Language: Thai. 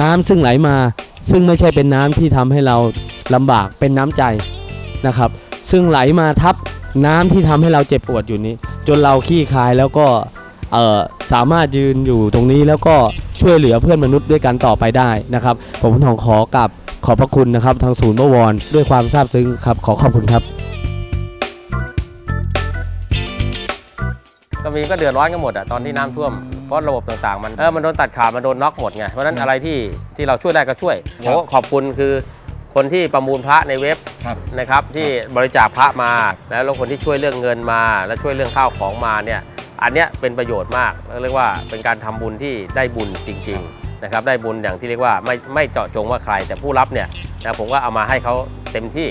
น้ำซึ่งไหลมา ซึ่งไม่ใช่เป็นน้ำที่ทำให้เราลำบากเป็นน้ำใจนะครับ ซึ่งไหลมาทับน้ำที่ทำให้เราเจ็บปวดอยู่นี้ จนเราขี้คายแล้วก็สามารถยืนอยู่ตรงนี้แล้วก็ช่วยเหลือเพื่อนมนุษย์ด้วยกันต่อไปได้นะครับ ผมทองขอกับขอบพระคุณนะครับ ทางศูนย์เมื่อวานด้วยความซาบซึ้งครับ ขอขอบคุณครับ ก็มีก็เดือดร้อนกันหมดอะตอนที่น้ำท่วมเพราะระบบต่างๆ มันเออมันโดนตัดขาดมันโดนน็อกหมดไงเพราะฉะนั้นอะไรที่ที่เราช่วยได้ก็ช่วยครัโอ้บขอบคุณคือคนที่ประมูลพระในเว็บครับนะครับที่บริจาคพระมา แล้วคนที่ช่วยเรื่องเงินมา และช่วยเรื่องข้าวของมาเนี่ยอันเนี้ยเป็นประโยชน์มากแล้วเรียกว่าเป็นการทำบุญที่ได้บุญจริงๆนะครับได้บุญอย่างที่เรียกว่าไม่ไม่เจาะจงว่าใคร แต่ผู้รับเนี่ยนะผมก็เอามาให้เขาเต็มที่